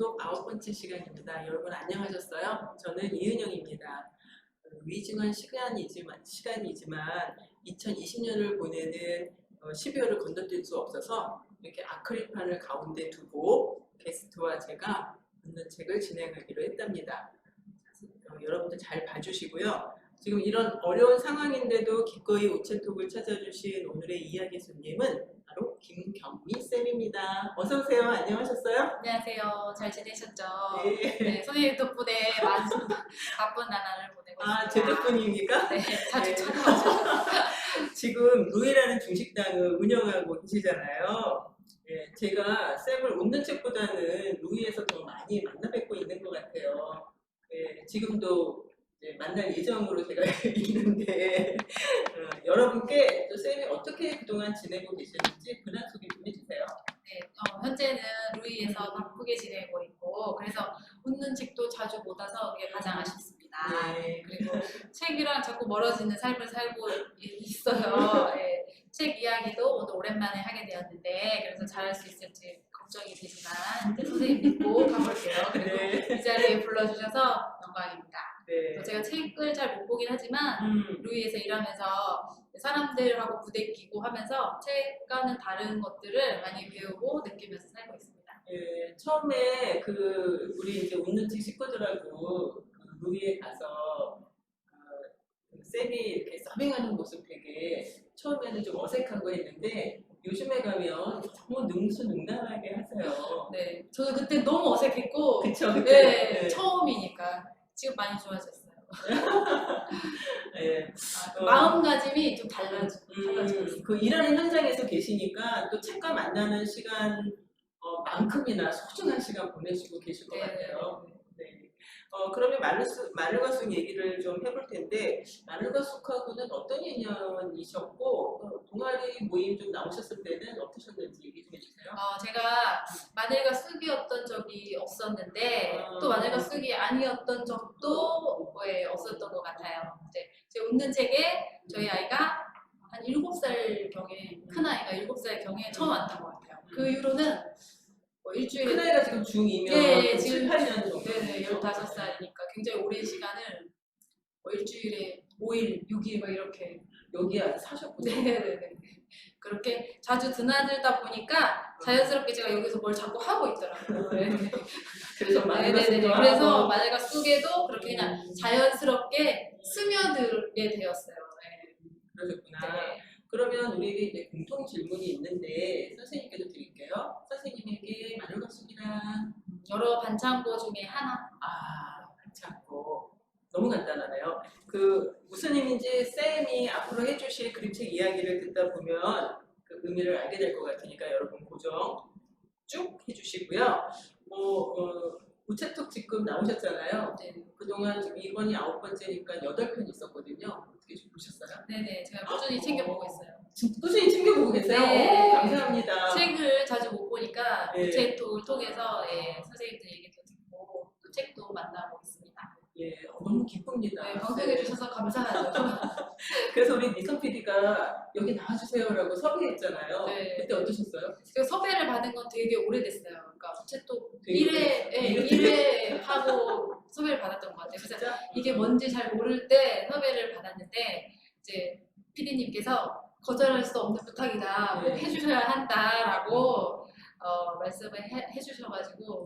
톡 아홉 번째 시간입니다. 여러분 안녕하셨어요? 저는 이은영입니다. 어, 위중한 시간이지만, 시간이지만 2020년을 보내는 12월을 건너뛸 수 없어서 이렇게 아크릴판을 가운데 두고 게스트와 제가 읽는 책을 진행하기로 했답니다. 어, 여러분들 잘 봐주시고요. 지금 이런 어려운 상황인데도 기꺼이 우체톡을 찾아주신 오늘의 이야기 손님은 바로 김경미 쌤입니다. 어서 오세요. 안녕하셨어요? 안녕하세요. 잘 지내셨죠? 네. 네, 선생님 덕분에 많은 바쁜 나날을 보내고 아, 있습니다. 제 덕분입니까? 네, 자주 네. 찾아오셔서 지금 루이라는 중식당을 운영하고 계시잖아요. 예, 제가 쌤을 웃는 책보다는 루이에서 더 많이 만나 뵙고 있는 것 같아요. 예, 지금도 이제 만날 예정으로 제가 있는데 어, 여러분께 또 쌤이 어떻게 그동안 지내고 계셨는지 근황 소개 좀 해주세요. 네, 어, 현재는 루이에서 바쁘게 지내고 있고 그래서 웃는 책도 자주 못 와서 그게 가장 아쉽습니다. 네. 그리고 책이랑 자꾸 멀어지는 삶을 살고 있어요. 예, 책 이야기도 오늘 오랜만에 하게 되었는데 그래서 잘할 수 있을지 걱정이 되지만 이제 선생님 믿고 가볼게요. 그리고 네. 이 자리에 불러주셔서 영광입니다. 네. 제가 책을 잘 못 보긴 하지만 음, 루이에서 일하면서 사람들하고 부대 끼고 하면서 책과는 다른 것들을 많이 배우고 느끼면서 살고 있습니다. 예, 처음에 그 우리 이제 웃는 책 식구들하고 그 루이에 가서 어, 그 쌤이 이렇게 서빙하는 모습 되게 처음에는 좀 어색하고 했는데 요즘에 가면 너무 능수능란하게 저는 그때 너무 어색했고 그쵸? 네, 그때. 네. 처음이니까 지금 많이 좋아졌어요. 예. 아, 그 어. 마음가짐이 좀 달라졌어요. 음, 그 일하는 현장에서 계시니까 또 책과 만나는 시간 어, 만큼이나 소중한 시간 보내시고 계실 것 네, 같아요. 네. 어, 그러면 마늘과 쑥 얘기를 좀 해볼 텐데, 마늘과 쑥하고는 어떤 인연이셨고, 어, 동아리 모임 좀 나오셨을 때는 어떠셨는지 얘기 좀 해주세요. 어, 제가 마늘과 쑥이었던 적이 없었는데 아. 또 마늘과 쑥이 아니었던 적도 예, 없었던 것 같아요. 이제 제 웃는 책에 저희 아이가 한 7살 경에 큰 아이가 7살 경에 처음 왔던 것 같아요. 그 이후로는 뭐 일주일에 큰아이가 지금 중2면 네, 7, 지금- 8년 정도. 네네 15살이니까 굉장히 오랜 시간을 뭐 일주일에 5일, 6일 막 이렇게 여기 아직 사셨군요. 네네네 그렇게 자주 드나들다 보니까 자연스럽게 제가 여기서 뭘 자꾸 하고 있더라고요. 네. 그래서 네네네. 그래서. 마늘과 쑥에도 그렇게 그냥 음, 자연스럽게 스며들게 되었어요. 네. 그러셨구나. 네. 그러면 우리에게 이제 공통 질문이 있는데 선생님께도 드릴게요. 선생님에게 쑥이란 여러 반창고 중에 하나. 아 괜찮고 너무 간단하네요. 그 무슨 의미인지 쌤이 앞으로 해주실 그림책 이야기를 듣다 보면 그 의미를 알게 될 것 같으니까 여러분 고정 쭉 해주시고요. 뭐 어, 우체톡 지금 나오셨잖아요. 네. 그동안 이번이 아홉 번째니까 여덟 편 있었거든요. 좀 보셨어요? 네네. 제가 꾸준히 챙겨보고 있어요. 꾸준히 챙겨보고 계세요? 네. 오, 감사합니다. 책을 자주 못 보니까 네. 우체톡을 통해서 예, 선생님들 얘기도 듣고 또 책도 만나고 있습니다. 예, 어, 너무 기쁩니다. 네, 방송해 주셔서 감사하죠. 그래서 우리 니선 PD가 여기 나와주세요라고 섭외했잖아요. 네. 그때 어떠셨어요? 제가 섭외를 받은 건 되게 오래됐어요. 그러니까 되게 1회, 예, 1회 하고 받았던 것 같아요. 그래서 진짜? 이게 뭔지 잘 모를 때 섭외를 받았는데 이제 PD님께서 거절할 수 없는 부탁이다, 꼭 네. 해주셔야 한다라고 어, 말씀을 해, 해주셔가지고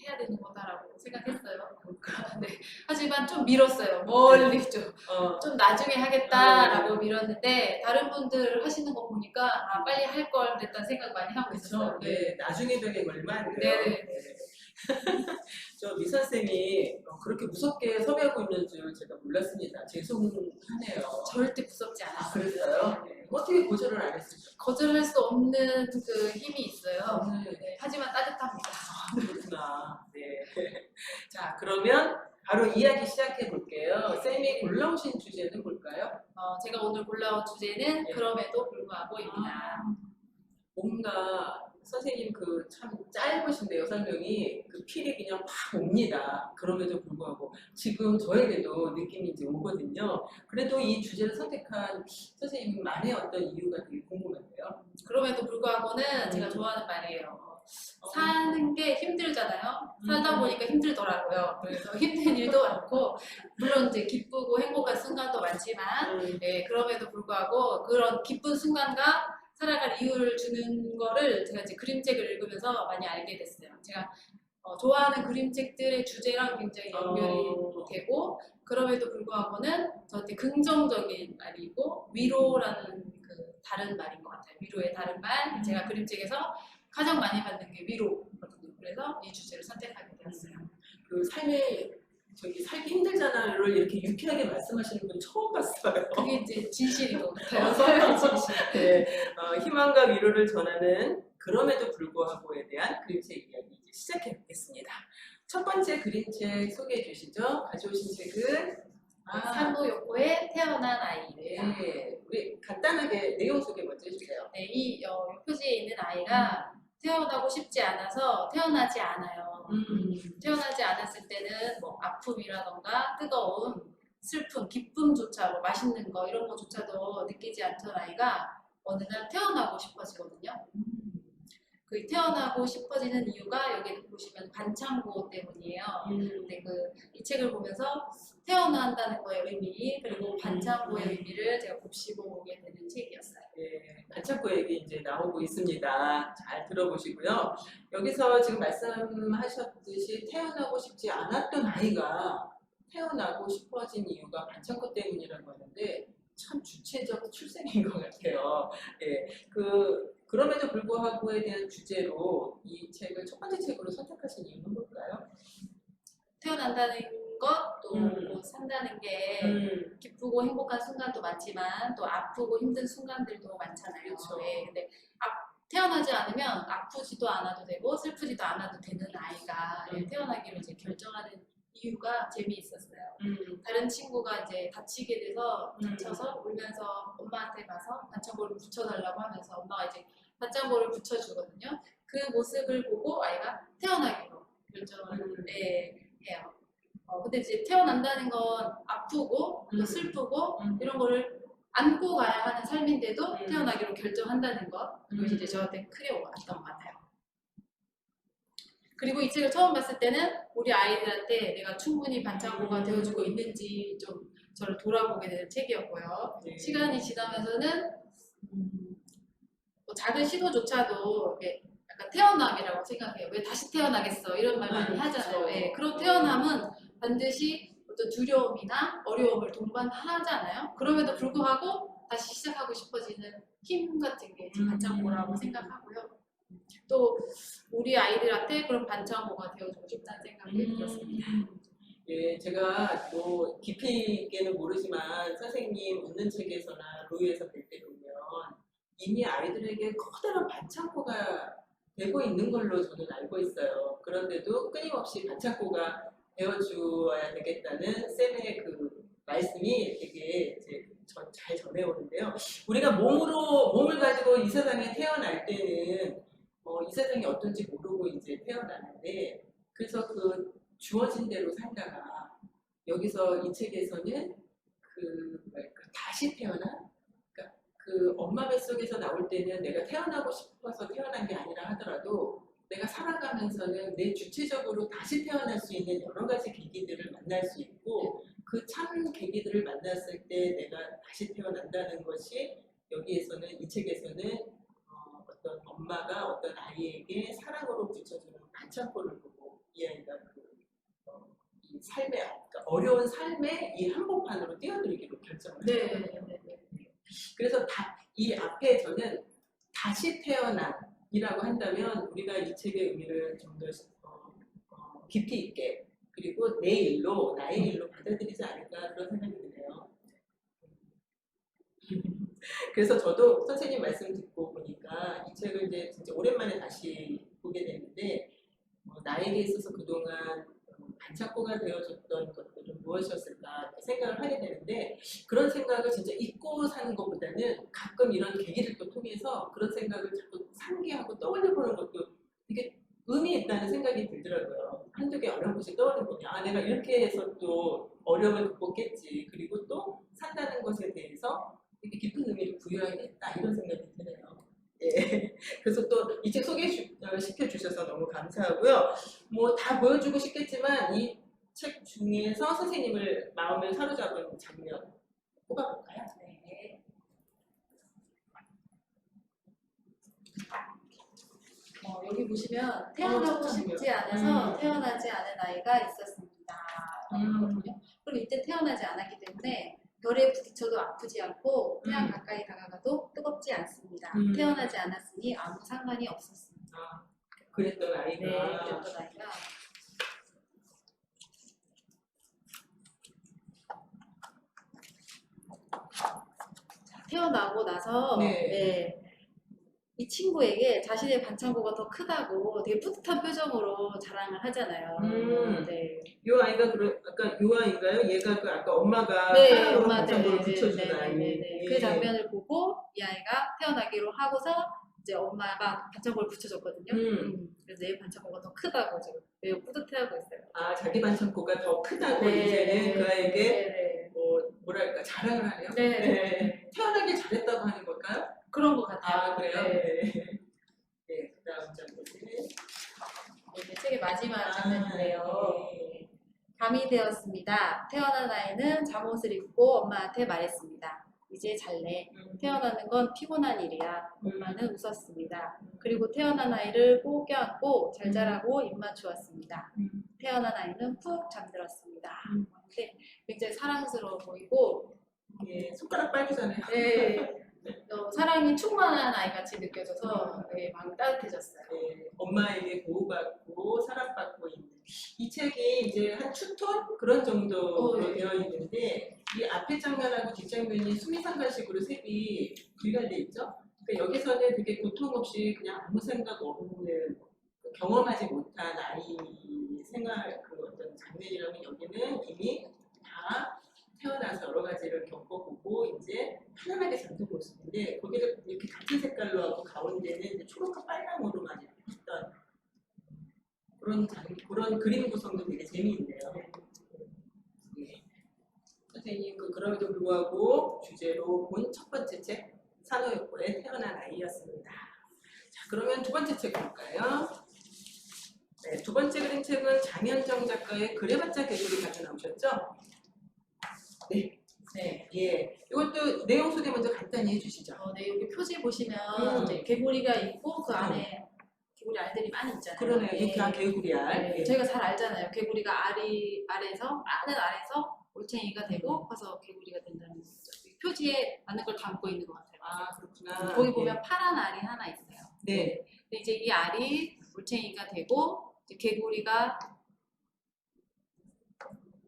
해야 되는 거다라고 생각했어요. 네. 하지만 좀 미뤘어요. 멀리 좀. 어, 좀 나중에 하겠다라고 미뤘는데 다른 분들 하시는 거 보니까 아 빨리 할 걸 됐다는 생각 많이 하고 있었어요. 그렇죠. 네, 나중에 되게 얼마 안 돼요. 네. 저 미사 쌤이 어, 그렇게 무섭게 섭외하고 있는 줄 제가 몰랐습니다. 죄송하네요. 절대 무섭지 아, 않았어요. 그랬어요? 네. 어떻게 고절을 안 했을까? 거절할 수 없는 그 힘이 있어요. 네. 네, 하지만 따뜻합니다. 그렇구나. 네. 자, 그러면 바로 이야기 시작해 볼게요. 쌤이 골라오신 주제는 뭘까요? 어, 제가 오늘 골라온 주제는 네. 그럼에도 불구하고입니다. 뭔가 선생님 그 참 짧으신데요 설명이 그 필이 그냥 확 옵니다. 그럼에도 불구하고 지금 저에게도 느낌이 이제 오거든요. 그래도 이 주제를 선택한 선생님만의 어떤 이유가 되게 궁금한데요. 그럼에도 불구하고는 음. 제가 좋아하는 말이에요. 어, 사는 게 힘들잖아요. 살다 보니까 힘들더라고요. 그래서 힘든 일도 많고 물론 이제 기쁘고 행복한 순간도 많지만 음, 네, 그럼에도 불구하고 그런 기쁜 순간과 살아갈 이유를 주는 거를 제가 이제 그림책을 읽으면서 많이 알게 됐어요. 제가 어, 좋아하는 그림책들의 주제랑 굉장히 연결이 어. 되고 그럼에도 불구하고는 저한테 긍정적인 말이고 위로라는 그 다른 말인 것 같아요. 위로의 다른 말. 제가 그림책에서 가장 많이 받는 게 위로거든요. 그래서 이 주제를 선택하게 되었어요. 그 삶에 저기 살기 힘들잖아요를 이렇게 유쾌하게 말씀하시는 분 처음 봤어요. 그게 이제 진실인 것 같아요. 삶의 진실. 네, 어, 희망과 위로를 전하는 그럼에도 불구하고에 대한 그림책 이야기 이제 시작해 보겠습니다. 첫 번째 그림책 소개해 주시죠. 가져오신 책은 아, 산부 욕구에 태어난 아이. 네, 우리 간단하게 내용 소개 먼저 해주세요. 네, 이 어, 표지에 있는 아이가 태어나고 싶지 않아서 태어나지 않아요. 음, 태어나지 않았을 때는 뭐 아픔이라던가 뜨거움, 슬픔, 기쁨조차 뭐 맛있는 거 이런 거조차도 느끼지 않던 아이가 어느 날 태어나고 싶어지거든요. 그 태어나고 싶어지는 이유가 여기 보시면 반창고 때문이에요. 근데 그 이 책을 보면서 태어난다는 거의 의미 그리고 반창고의 의미를 제가 곱씹어 보게 되는 책이었어요. 네, 반창고 얘기 이제 나오고 있습니다. 잘 들어보시고요. 여기서 지금 말씀하셨듯이 태어나고 싶지 않았던 아이가 태어나고 싶어진 이유가 반창고 때문이라고 하는데 참 주체적 출생인 것 같아요. 예, 그 그럼에도 불구하고에 대한 주제로 이 책을 첫 번째 책으로 선택하신 이유는 뭘까요? 태어난다는 것, 또 음. 뭐 산다는 게 음, 기쁘고 행복한 순간도 많지만 또 아프고 힘든 순간들도 많잖아요. 그쵸. 네, 근데 아- 태어나지 않으면 아프지도 않아도 되고 슬프지도 않아도 되는 아이가 음. 태어나기로 이제 결정하는 이유가 재미있었어요. 음, 다른 친구가 이제 다치게 돼서 음. 다쳐서 울면서 엄마한테 가서 반창고를 붙여달라고 하면서 엄마가 이제 반창고를 붙여주거든요. 그 모습을 보고 아이가 태어나기로 결정을 음. 네, 해요. 어, 근데 이제 태어난다는 건 아프고 또 음. 슬프고 음. 이런 거를 안고 가야 하는 삶인데도 음. 태어나기로 결정한다는 것 그것이 음. 이제 저한테 크게 와닿았던 것 같아요. 그리고 이 책을 처음 봤을 때는 우리 아이들한테 내가 충분히 반창고가 음. 되어주고 있는지 좀 저를 돌아보게 되는 책이었고요. 네. 시간이 지나면서는 음, 뭐 작은 시도조차도 이렇게 약간 태어남이라고 생각해요. 왜 다시 태어나겠어 이런 말 많이 음, 하잖아요. 예, 그런 태어남은 반드시 어떤 두려움이나 어려움을 동반하잖아요. 그럼에도 불구하고 다시 시작하고 싶어지는 힘 같은 게 음. 반창고라고 생각하고요. 또 우리 아이들한테 그런 반창고가 되어주고 싶다는 생각이 음. 들었습니다. 예, 제가 뭐 깊이 있게는 모르지만 선생님 웃는 책에서나 로이에서 뵐때 보면 이미 아이들에게 커다란 반창고가 되고 있는 걸로 저는 알고 있어요. 그런데도 끊임없이 반창고가 되어주어야 되겠다는 쌤의 그 말씀이 되게 이제 전- 잘 전해오는데요. 우리가 몸으로 몸을 가지고 이 세상에 태어날 때는 어, 이 세상이 어떤지 모르고 이제 태어나는데 그래서 그 주어진 대로 살다가 여기서 이 책에서는 그 뭐랄까 다시 태어나 그러니까 그 엄마 뱃속에서 나올 때는 내가 태어나고 싶어서 태어난 게 아니라 하더라도 내가 살아가면서는 내 주체적으로 다시 태어날 수 있는 여러 가지 계기들을 만날 수 있고 그 참 계기들을 만났을 때 내가 다시 태어난다는 것이 여기에서는 이 책에서는 어, 어떤 엄마가 어떤 아이에게 사랑으로 붙여주는 반창고를 보고 이 아이가 그 어, 이 삶의 그러니까 어려운 삶의 이 한복판으로 뛰어들기로 결정을 네, 했거든요. 네, 네, 네. 그래서 다, 이 앞에 저는 다시 태어난 이라고 한다면 우리가 이 책의 의미를 좀더 어, 어, 깊이 있게 그리고 내 일로 나의 일로 받아들이지 않을까 그런 생각이 드네요. 그래서 저도 선생님 말씀 듣고 보니까 이 책을 이제 진짜 오랜만에 다시 보게 됐는데 어, 나에게 있어서 그동안 어, 반창고가 되어줬던 것들은 무엇이었을까 이렇게 생각을 하게 되는데 그런 생각을 진짜 잊고 사는 것보다는 가끔 이런 계기를 또 통해서 그런 생각을 자꾸 상기하고 떠올려보는 것도 되게 의미 있다는 생각이 들더라고요. 한두 개 어려운 것이 떠오르거든요. 아, 내가 이렇게 해서 또 어려움을 극복했지. 그리고 또 산다는 것에 대해서 되게 깊은 의미를 부여해야겠다. 이런 생각이 드네요. 예. 그래서 또 이 책 소개시켜 주셔서 너무 감사하고요. 뭐 다 보여주고 싶겠지만 이 책 중에서 선생님을 마음을 사로잡은 장면 뽑아볼까요? 네. 어, 여기 보시면 태어나고 어, 싶지 않아서 음. 태어나지 않은 아이가 있었습니다. 음. 그리고 이때 태어나지 않았기 때문에 별에 부딪혀도 아프지 않고 태양 음. 가까이 다가가도 뜨겁지 않습니다. 음. 태어나지 않았으니 아무 상관이 없었습니다. 아, 그랬던 아이가 네, 그랬던 아이가 자, 태어나고 나서 네. 네, 이 친구에게 자신의 반창고가 더 크다고 되게 뿌듯한 표정으로 자랑을 하잖아요. 음. 네. 요 아이가 그런 아까 요 아이인가요? 얘가 그 아까 엄마가 네, 사랑으로 엄마, 반창고를 네, 붙여준 네, 네, 아이. 네, 네. 예. 그 장면을 보고 이 아이가 태어나기로 하고서 이제 엄마가 반창고를 붙여줬거든요. 음. 음, 그래서 내 반창고가 더 크다고 지금 매우 뿌듯해하고 있어요. 아 자기 반창고가 더 크다고 네, 이제는 그 아이에게 네, 뭐 뭐랄까 자랑을 하네요. 네. 네, 네. 태어나길 잘했다고 하는 걸까요? 그런 것 같아요. 아 그래요? 네. 네. 네, 그다음 장면은 네, 책의 마지막 아, 장면인데요. 네. 밤이 되었습니다. 태어난 아이는 잠옷을 입고 엄마한테 말했습니다. 이제 잘래. 음. 태어나는 건 피곤한 일이야. 엄마는 웃었습니다. 그리고 태어난 아이를 꼭 껴안고 잘 자라고 입만 주었습니다. 음. 태어난 아이는 푹 잠들었습니다. 음. 근데 굉장히 사랑스러워 보이고 예, 손가락 빨개잖아요. 네, 어, 사랑이 충만한 아이같이 느껴져서 네, 마음이 따뜻해졌어요. 네, 엄마에게 보호받고 사랑받고 있는 이 책이 이제 한 추톤 그런 정도로 어, 네. 되어 있는데 이 앞에 장면하고 뒷 장면이 수미상관식으로 색이 분갈돼 있죠. 그러니까 여기서는 되게 고통 없이 그냥 아무 생각 없는 경험하지 못한 아이 생활 그 어떤 장면이라면 여기는 이미 다 태어나서 여러 가지를 겪어보고 이제 편안하게 잠든 모습인데 거기를 이렇게 같은 색깔로 하고 가운데는 초록과 빨강으로 많이 했던 그런 장, 그런 그림 구성도 되게 재미있네요. 예. 선생님 그 그럼에도 불구하고 주제로 본 첫 번째 책 산호여포의 태어난 아이였습니다. 자 그러면 두 번째 책 볼까요? 네, 두 번째 그림책은 장현정 작가의 그래봤자 개구리 가져 나오셨죠? 네, 네, 예. 이것도 내용 소개 먼저 간단히 해주시죠. 어, 네, 여기 표지 보시면 음. 이제 개구리가 있고 그 안에 개구리 알들이 많이 있잖아요. 그러네요. 네. 이게 다 개구리 알. 네, 예. 저희가 잘 알잖아요. 개구리가 알이 알에서 아는 알에서 올챙이가 되고 커서 개구리가 된다는 거죠. 이 표지에 많은 걸 담고 있는 것 같아요. 아 그렇구나. 거기 예. 보면 파란 알이 하나 있어요. 네. 근데 이제 이 알이 올챙이가 되고 이제 개구리가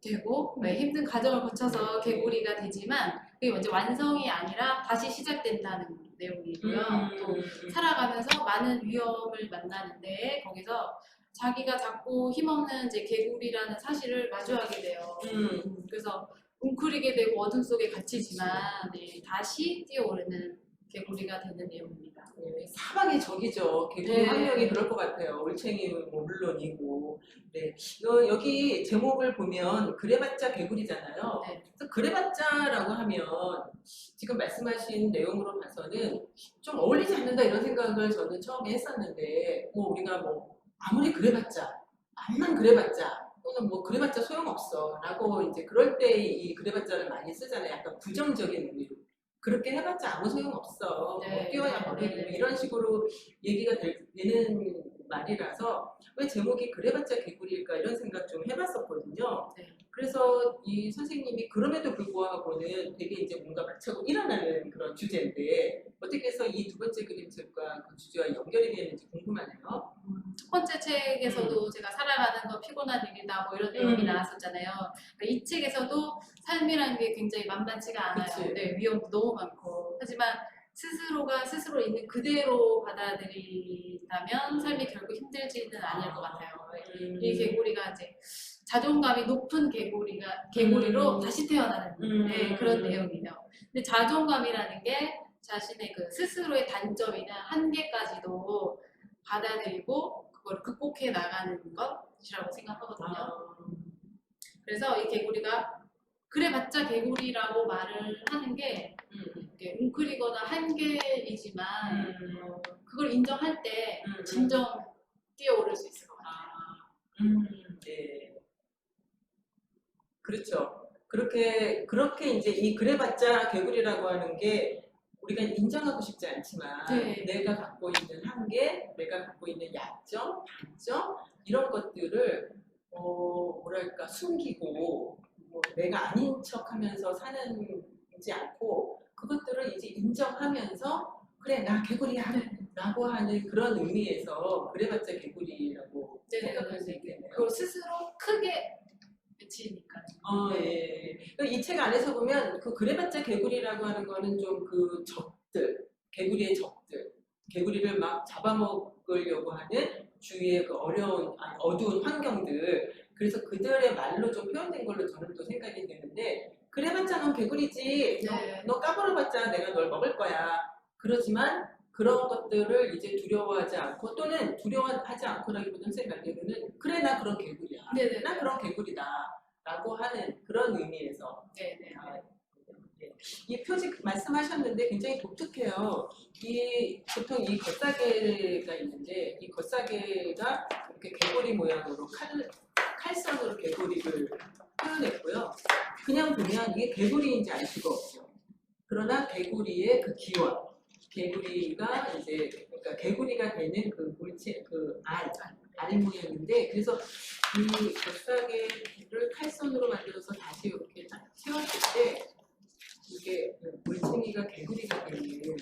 되고 네, 힘든 과정을 거쳐서 개구리가 되지만 그게 먼저 완성이 아니라 다시 시작된다는 내용이고요. 또 음, 살아가면서 많은 위험을 만나는데 거기서 자기가 자꾸 힘없는 이제 개구리라는 사실을 마주하게 돼요. 음. 음, 그래서 웅크리게 되고 어둠 속에 갇히지만 네, 다시 뛰어오르는 개구리가 되는 내용입니다. 네, 사방이 적이죠. 개구리 네. 환경이 그럴 것 같아요. 올챙이는 뭐 물론이고. 네. 어, 여기 제목을 보면 그래봤자 개구리잖아요. 네. 그래서 그래봤자라고 하면 지금 말씀하신 내용으로 봐서는 좀 어울리지 않는다 이런 생각을 저는 처음에 했었는데 뭐 우리가 뭐 아무리 그래봤자 암만 그래봤자 또는 뭐 그래봤자 소용없어 라고 이제 그럴 때 이 그래봤자를 많이 쓰잖아요. 약간 부정적인 의미로. 그렇게 해봤자 아무 소용없어. 네, 뭐 뛰어야 네, 버리고 네, 네. 이런 식으로 얘기가 될- 되는 말이라서 왜 제목이 그래봤자 개구리일까 이런 생각 좀 해봤었거든요. 네. 그래서 이 선생님이 그럼에도 불구하고는 되게 이제 뭔가 박차고 일어나는 그런 주제인데 어떻게 해서 이 두 번째 그림책과 그 주제와 연결이 되는지 궁금하네요. 첫 번째 책에서도 제가 살아가는 건 피곤한 일이다 뭐 이런 내용이 음. 나왔었잖아요. 그러니까 이 책에서도 삶이라는 게 굉장히 만만치가 않아요. 그치. 네, 위험도 너무 많고 하지만 스스로가 스스로 있는 그대로 받아들인다면 삶이 결국 힘들지는 않을 것 같아요. 음. 이 개구리가 이제 자존감이 높은 개구리가 개구리로 음. 다시 태어나는 음. 네, 그런 내용이에요. 근데 자존감이라는 게 자신의 그 스스로의 단점이나 한계까지도 받아들이고 그걸 극복해 나가는 것이라고 생각하거든요. 아, 그래서 이 개구리가 그래봤자 개구리라고 말을 하는 게 음. 이렇게 웅크리거나 한계이지만 음. 어, 그걸 인정할 때 음, 음. 진정 뛰어오를 수 있을 것 같아요. 아, 음, 네. 그렇죠. 그렇게, 그렇게 이제 이 그래봤자 개구리라고 하는 게 우리가 인정하고 싶지 않지만 네. 내가 갖고 있는 한계, 내가 갖고 있는 약점, 단점, 이런 것들을 어, 뭐랄까, 숨기고 뭐 내가 아닌 척 하면서 사는지 않고 그것들을 이제 인정하면서 그래, 나 개구리야. 라고 하는 그런 의미에서 그래봤자 개구리라고 네, 생각할 수 네, 있겠네요. 그걸 스스로 크게 외치니까. 어, 예. 이 책 안에서 보면 그 그래봤자 개구리라고 하는 거는 좀 그 적들, 개구리의 적들, 개구리를 막 잡아먹으려고 하는 주위의 그 어려운, 아니, 어두운 환경들, 그래서 그들의 말로 좀 표현된 걸로 저는 또 생각이 되는데, 그래봤자 넌 개구리지, 너, 네. 너 까불어봤자 내가 널 먹을 거야. 그렇지만 그런 것들을 이제 두려워하지 않고 또는 두려워하지 않고라기보다는 제 말대로는 그래 나 그런 개구리야. 네네. 나 그런 개구리다. 라고 하는 그런 의미에서 네네. 네. 이 표지 말씀하셨는데 굉장히 독특해요. 이 보통 이 겉사계가 있는데 이 겉사계가 이렇게 개구리 모양으로 칼 칼선으로 개구리를 표현했고요. 그냥 보면 이게 개구리인지 알 수가 없죠. 그러나 개구리의 그 기원, 개구리가 이제 그러니까 개구리가 되는 그 물체 그알 알 모양인데 그래서 이 겉사계를 칼선으로 만들어서 다시 이렇게 딱 채웠을 때 이게 그 물챙이가 개구리가 되는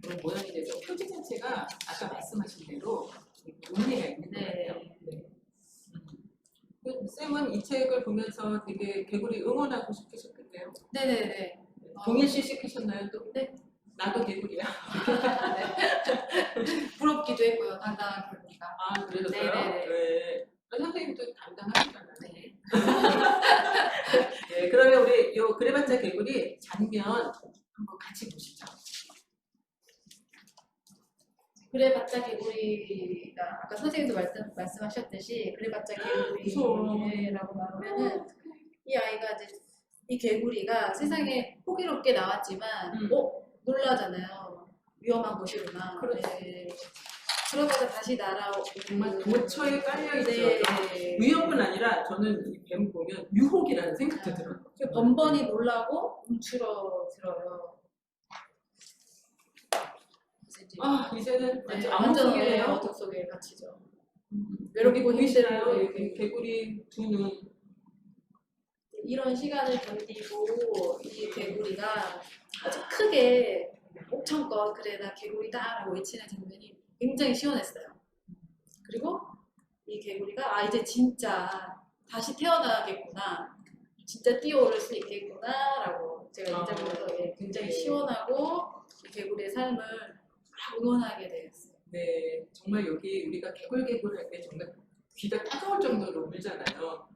그런 모양이 돼서 표지 자체가 아까 말씀하신 대로 의미가 있는 것 네. 네. 음. 그 쌤은 이 책을 보면서 되게 개구리 응원하고 싶으셨겠네요. 네네네. 동일시 시키셨나요 또? 네. 나도 개구리야. 부럽기도 했고요. 당당한 개구리가. 아 그러셨어요? 네네네. 네. 아, 선생님도 담당하시잖아요. 네. 네, 그러면 우리 요 그래봤자 개구리 장면 한번 같이 보시죠. 그래봤자 개구리가 아까 선생님도 말씀, 말씀하셨듯이 그래봤자 개구리라고 나오면은 이 아이가 이제 이 개구리가 세상에 호기롭게 나왔지만 음. 어 놀라잖아요 위험한 곳이구나. 네. 그러다가 다시 날아오고 정말 도처에 깔려 있죠. 네. 위협은 아니라 저는 이 뱀 보면 유혹이라는 생각도 들어요. 그 번번이 놀라고 움츠러 들어요 그래서 이제 아 이제는 네, 완전 완전 암흑이에요. 어둠 속에 갇히죠 여러분 보이시나요? 네. 이렇게 개구리 두 눈. 이런 시간을 견디고 이 개구리가 아주 크게 옥천껏 그래 나 개구리다라고 외치는 장면이 굉장히 시원했어요. 그리고 이 개구리가 아 이제 진짜 다시 태어나겠구나, 진짜 뛰어오를 수 있겠구나라고 제가 아. 인터뷰에서 예, 굉장히 네. 시원하고 이 개구리의 삶을 막 응원하게 되었어요. 네, 정말 여기 우리가 개굴개굴 할 때 정말 귀가 따가울 정도로 울잖아요.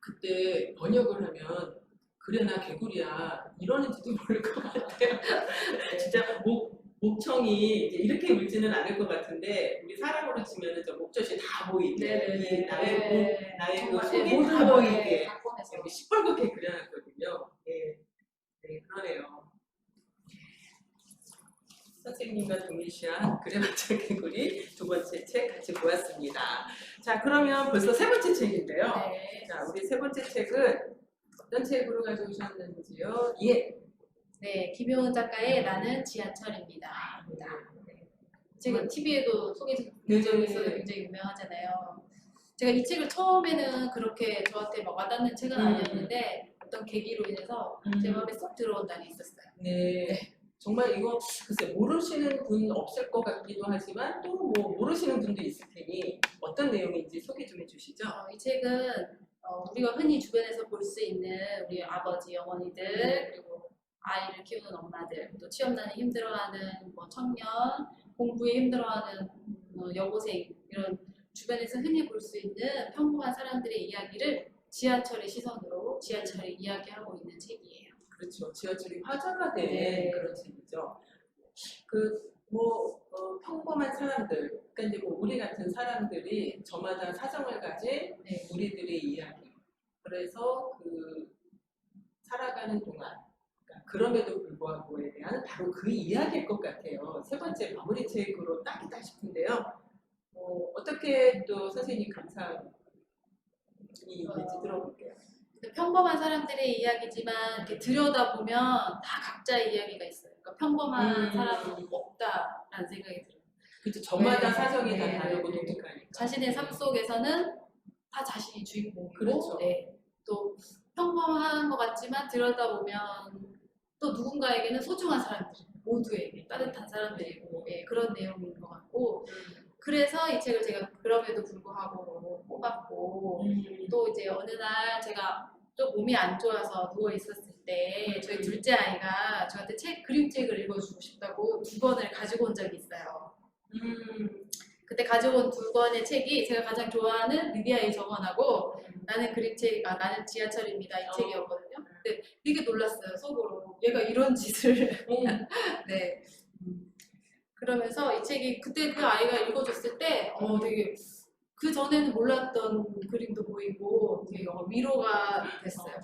그때 번역을 하면 그래 나 개구리야 이러는지도 모를 것 같아요. 진짜 목 목청이 이제 이렇게 울지는 않을 것 같은데 우리 사람으로 치면은 저 목젖이 다 보이게 이 나의 목 나의 그 속이 모든 다걸 보이게 이렇게 시뻘겋게 그려놨거든요. 네, 네 그러네요. 선생님과 동일시한 그래봤자 개구리 두 번째 책 같이 보았습니다. 자 그러면 벌써 세 번째 책인데요. 네. 자 우리 세 번째 책은 어떤 책으로 가져오셨는지요? 예. 네, 김효은 작가의 나는 지하철입니다. 네. 지금 TV에도 소개된 네. 적에서도 굉장히 유명하잖아요. 제가 이 책을 처음에는 그렇게 저한테 막 와닿는 책은 음. 아니었는데 어떤 계기로 인해서 제 마음에 쏙 들어온 날이 있었어요. 네. 정말 이거 글쎄 모르시는 분 없을 것 같기도 하지만 또 뭐 모르시는 분도 있을 테니 어떤 내용인지 소개 좀 해주시죠. 어, 이 책은 어, 우리가 흔히 주변에서 볼 수 있는 우리 아버지, 어머니들 그리고 아이를 키우는 엄마들 또 취업난에 힘들어하는 뭐 청년, 공부에 힘들어하는 뭐 여고생 이런 주변에서 흔히 볼 수 있는 평범한 사람들의 이야기를 지하철의 시선으로 지하철이 이야기하고 있는 책이에요. 그렇죠. 지하철이 화제가 된 네. 그런 책이죠. 그, 뭐, 어, 평범한 사람들, 그러니까 이제 뭐 우리 같은 사람들이 저마다 사정을 가진 네. 우리들의 이야기. 그래서 그, 살아가는 동안, 그러니까 그럼에도 불구하고에 대한 바로 그 이야기일 것 같아요. 세 번째 마무리 책으로 딱이다 싶은데요. 어, 어떻게 또 선생님 감상 이 얘기 들어볼게요. 평범한 사람들의 이야기지만 이렇게 들여다보면 다 각자의 이야기가 있어요. 그러니까 평범한 음. 사람은 없다라는 생각이 들어요. 그죠 저마다 네. 사정이 네. 다 다르고 독특하니까. 자신의 삶 속에서는 다 자신이 주인공이고 그렇죠. 네. 또 평범한 것 같지만 들여다보면 또 누군가에게는 소중한 사람들 모두에게 따뜻한 사람들이고 예, 그런 내용인 것 같고 그래서 이 책을 제가 그럼에도 불구하고 뽑았고 음. 또 이제 어느 날 제가 좀 몸이 안 좋아서 누워 있었을 때 저희 둘째 아이가 저한테 책 그림책을 읽어주고 싶다고 두 권을 가지고 온 적이 있어요. 음. 그때 가지고 온 두 권의 책이 제가 가장 좋아하는 리디아의 정원하고 나는 그림책, 아 나는 지하철입니다 이 어. 책이었거든요. 근데 되게 놀랐어요 속으로 얘가 이런 짓을 음. 네. 그러면서 이 책이 그때 그 아이가 읽어줬을 때 어, 되게 그 전에는 몰랐던 그림도 보이고 되게 어, 위로가 됐어요.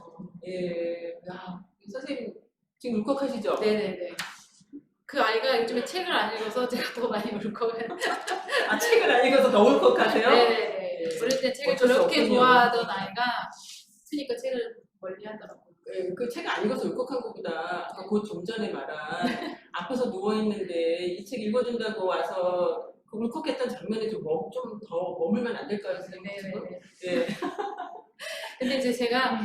예. 야, 선생님 지금 울컥하시죠? 네네네. 그 아이가 요즘에 책을 안 읽어서 제가 더 많이 울컥해요. 아 책을 안 읽어서 더 울컥하세요? 네네네. 네. 어릴 때 책을 저렇게. 좋아하던 아이가 크니까 책을 멀리 하더라고요. 예, 그책 안 읽어서 울컥한 것보다 아까 곧좀 전에 말한 앞에서 누워 있는데 이 책 읽어준다고 와서 그 울컥했던 장면에 좀 더 머물면 안 될까요, 선생님? 네네네. 예. 근데 이제 제가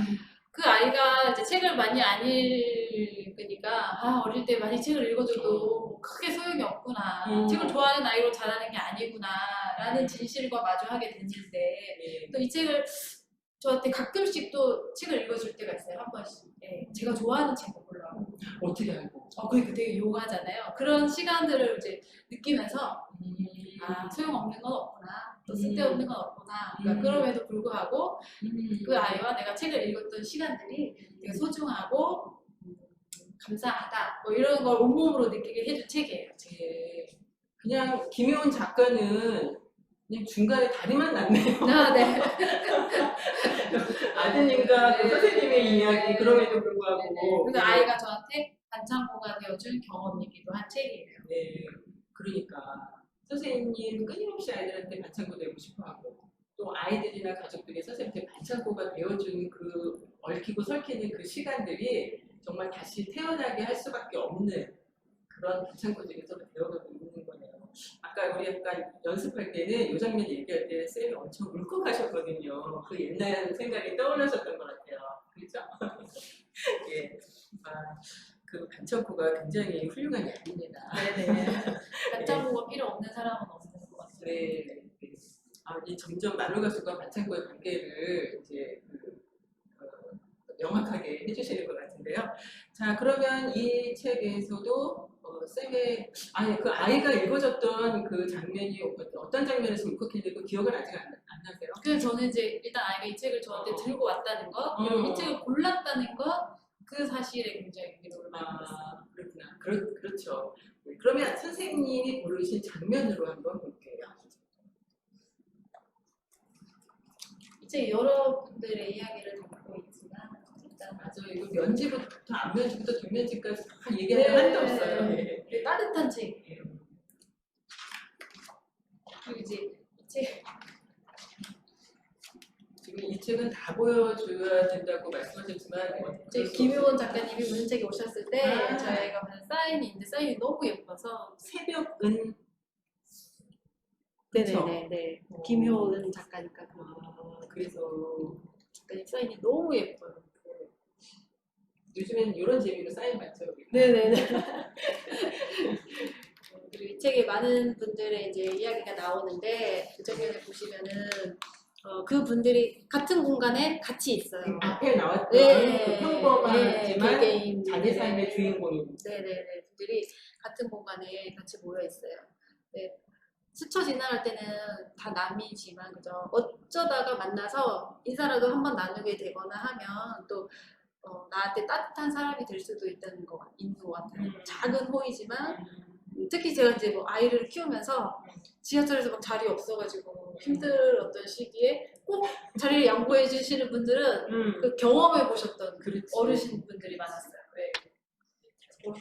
그 아이가 이제 책을 많이 안 읽으니까 아 어릴 때 많이 책을 읽어줘도 크게 소용이 없구나 음. 책을 좋아하는 아이로 자라는 게 아니구나 라는 진실과 마주하게 됐는데 예. 또이 책을 저한테 가끔씩 또 책을 읽어줄 때가 있어요 한 번씩 예, 제가 좋아하는 책을 골라요 어떻게 알고? 어 그러니까 되게 요가잖아요 그런 시간들을 이제 느끼면서 음. 아 소용없는 건 없구나 또 쓸데없는 건 없구나 그러니까 음. 그럼에도 불구하고 음. 그 아이와 내가 책을 읽었던 시간들이 되게 소중하고 음, 감사하다 뭐 이런 걸 온몸으로 느끼게 해준 책이에요. 예. 그냥 김효은 작가는 그냥 중간에 다리만 났네요. 아, 네. 아드님과 그 네. 선생님의 이야기 네. 그럼에도 불구하고 그래서 아이가 저한테 반창고가 되어준 경험이기도 한 책이에요. 네, 그러니까 선생님 끊임없이 아이들한테 반창고 되고 싶어하고 또 아이들이나 가족들이 선생님한테 반창고가 되어준 그 얽히고 설키는 그 시간들이 정말 다시 태어나게 할 수밖에 없는 그런 되어가고 있는 거네요. 아까 우리 약간 연습할 때는 이 장면 얘기할 때 쌤이 엄청 울컥하셨거든요. 그 옛날 생각이 떠올라셨던 것 같아요. 그렇죠? 예. 아, 그 반창고가 굉장히 훌륭한 약입니다. 네네. 반창고가 필요 없는 사람은 없는 것 같아요. 네. 네. 아, 이 점점 만화 가수가 반창고의 관계를 이제 그, 어, 명확하게 해주시는 것 같은데요. 자, 그러면 이 책에서도 어, 쌤의 아니 그 아이가 읽어줬던 그 장면이 어떤 장면에서 울컥했는데 그 기억은 아직 안, 안 나세요? 그래서 저는 이제 일단 아이가 이 책을 저한테 어. 들고 왔다는 것, 어. 그리고 이 책을 골랐다는 것, 그 사실에 굉장히 위로를 많이 받았어요. 아, 그렇구나. 그렇, 그렇죠. 네, 그러면 선생님이 고르신 장면으로 한번 볼게요. 이 책이 여러분들의 이야기를 담고 있지만 일단 맞아요. 이거 면지부터 앞면지부터 뒷면지까지 다 얘기하는 한도 없어요. 예. 되게 따뜻한 책이에요. 그리고 이제 이 책, 지금 이 책은 다 보여줘야 된다고 말씀하셨지만 이제 김효원 작가님이 문책에 오셨을 때 아. 저희가 받은 사인이 있는데 사인이 너무 예뻐서 새벽은 네네네 어. 김효은 작가니까 그 아, 그래서 작가님 사인이 너무 예뻐요. 요즘엔 이런 재미로 사인 맞죠? 네네네. 그리고 이 책에 많은 분들의 이제 이야기가 나오는데 그 장면을 보시면은 어, 그 분들이 같은 공간에 같이 있어요. 그 앞에 나왔던 네, 그 평범하지만 네, 자기 삶의 주인공인 네네네 분들이 같은 공간에 같이 모여 있어요. 네. 스쳐 지나갈 때는 다 남이지만 그죠. 어쩌다가 만나서 인사라도 한번 나누게 되거나 하면 또 어, 나한테 따뜻한 사람이 될 수도 있다는 거 있는 것 같아요. 음. 작은 호의지만 특히 제가 이제 뭐 아이를 키우면서 지하철에서 막 자리 없어가지고 힘들었던 시기에 꼭 자리를 양보해 주시는 분들은 음. 그 경험해 보셨던 그렇지. 어르신 분들이 많았어요. 네.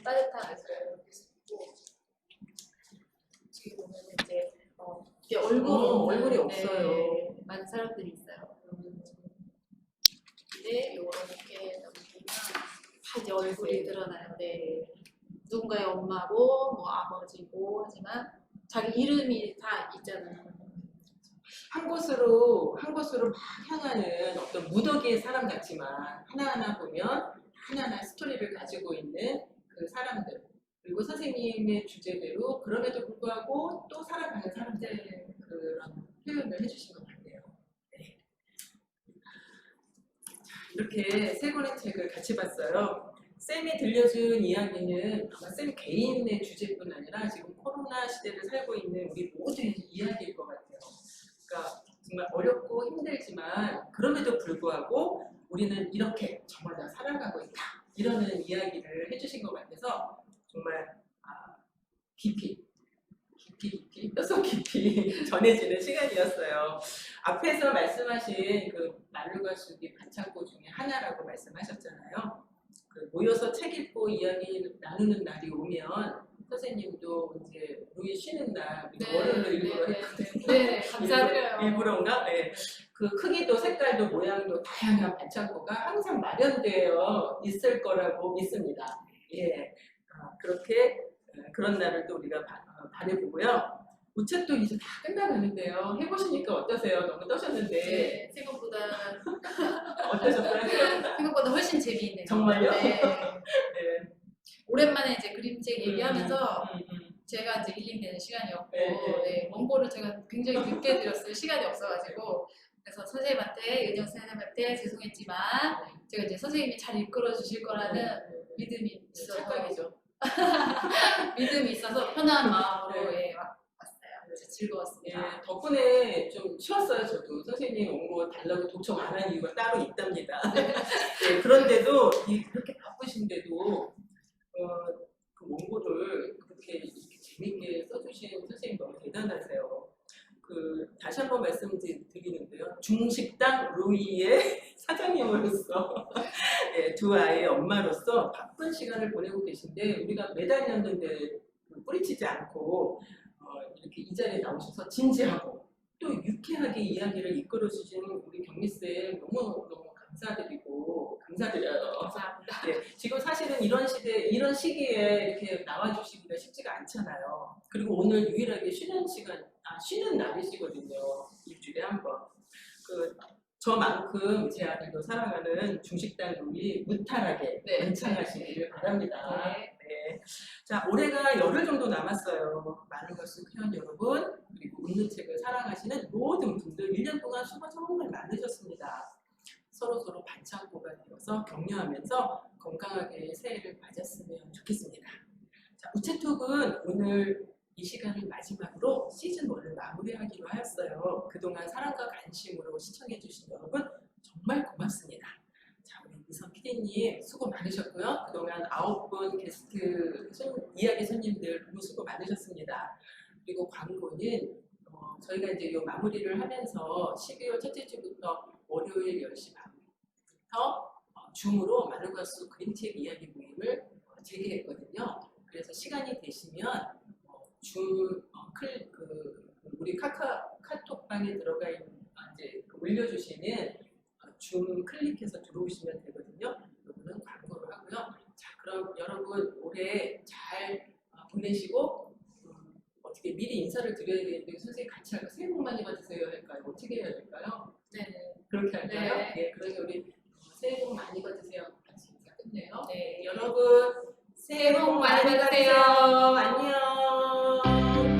따뜻한 이렇게 쓰고 지금 보면 이제 어, 이게 얼굴 어, 얼굴이 네, 없어요. 많은 사람들이 있어요. 근데 이렇게 넘기면 다 이제 얼굴이 네. 드러나요. 네. 누군가의 엄마고 뭐 아버지고 하지만 자기 이름이 다 있잖아요. 한 곳으로 한 곳으로 막 향하는 어떤 무더기의 사람 같지만 하나하나 보면 하나하나 스토리를 가지고 있는 그 사람들 그리고 선생님의 주제대로 그럼에도 불구하고 또 살아가는 사람들 그런 표현을 해주신 것 같네요. 네. 자, 이렇게 세 권의 책을 같이 봤어요. 쌤이 들려준 이야기는 아마 쌤 개인의 주제뿐 아니라 지금 코로나 시대를 살고 있는 우리 모두의 이야기일 것 같아요. 그러니까 정말 어렵고 힘들지만 그럼에도 불구하고 우리는 이렇게 정말 다 살아가고 있다. 이러는 이야기를 해주신 것 같아서 정말 아, 깊이 깊이 깊이 뼛속 깊이 전해지는 시간이었어요. 앞에서 말씀하신 그 말루가 쑥이 반창고 중에 하나라고 말씀하셨잖아요. 그 모여서 책 읽고 이야기 나누는 날이 오면 선생님도 이제 우리 쉬는 날 우리 월요일로 일부러 네, 했거든요. 네, 네, 감사드려요. 일부러인가? 네. 그 크기도 색깔도 모양도 다양한 반창고가 항상 마련되어 있을 거라고 믿습니다. 예. 아, 그렇게 어, 그런 날을 또 우리가 바, 어, 바라보고요. 우체도 이제 다 끝나가는데요. 해보시니까 어떠세요? 너무 떠셨는데 네, 생각보다 어떠셨어요? 생각보다 훨씬 재미있네요. 정말요? 네. 네. 오랜만에 이제 그림책 얘기하면서 음, 음. 제가 이제 힐링되는 시간이었고 네, 네. 네, 원고를 제가 굉장히 늦게 드렸어요. 시간이 없어가지고 그래서 선생님한테 은영 선생님한테 죄송했지만 제가 이제 선생님이 잘 이끌어 주실 거라는 믿음이 있어서 착각이죠. 믿음이 있어서 편한 마음으로 네. 예, 와- 왔어요. 진짜 즐거웠습니다. 예, 덕분에 좀 쉬었어요, 저도. 선생님 원고 달라고 독촉 안한 이유가 따로 있답니다. 예, 그런데도 이 그렇게 바쁘신데도 어, 그 원고를 그렇게 이렇게 재밌게 써주신 선생님 너무 대단하세요. 그 다시 한번 말씀드리는데요. 중식당 루이의 사장님으로서 예, 두 아이의 엄마로서 바쁜 시간을 보내고 계신데 우리가 매달렸는데 뿌리치지 않고 어, 이렇게 이 자리에 나오셔서 진지하고 또 유쾌하게 이야기를 이끌어 주신 우리 경미 쌤 너무 너무 감사드리고 감사드려요. 감사합니다. 네, 지금 사실은 이런 시대 이런 시기에 이렇게 나와주시기가 쉽지가 않잖아요. 그리고 오늘 유일하게 쉬는 시간 아 쉬는 날이시거든요. 일주일에 한 번. 그 저만큼 제 아들도 사랑하는 중식당 룸이 무탈하게 네. 번창하시기를 바랍니다. 네. 네. 자, 올해가 열흘 정도 남았어요. 많은 것을 회원 여러분, 그리고 웃는 책을 사랑하시는 모든 분들 1년 동안 수고 정말 많으셨습니다. 서로서로 반창고가 되어서 격려하면서 건강하게 새해를 맞았으면 좋겠습니다. 자, 우체톡은 오늘 이 시간을 마지막으로 시즌 1을 마무리하기로 하였어요. 그동안 사랑과 관심으로 시청해주신 여러분 정말 고맙습니다. 자, 우리 미선 PD님 수고 많으셨고요. 그동안 아홉 분 게스트 손- 이야기 손님들 너무 수고 많으셨습니다. 그리고 광고는 어, 저희가 이제 이 마무리를 하면서 12월 첫째 주부터 월요일 10시 반 어, 줌으로 마르가수 그림책 이야기 모임을 어, 재개했거든요. 그래서 시간이 되시면 어, 줌 어, 클, 그, 그 우리 카카 카톡방에 들어가 있는 아, 이제 그 올려주시는 어, 줌 클릭해서 들어오시면 되거든요. 이거는 광고를 하고요. 자, 그럼 여러분 올해 잘 어, 보내시고 음, 어떻게 미리 인사를 드려야 되는데 선생님 같이 할까? 새해 복 많이 받으세요 할까요? 어떻게 해야 될까요? 네. 그렇게 할까요? 네. 네, 그러면 우리 어, 새해 복 많이 받으세요. 아, 진짜 끝내요. 네. 네, 여러분 새해 복 많이 받으세요. 안녕.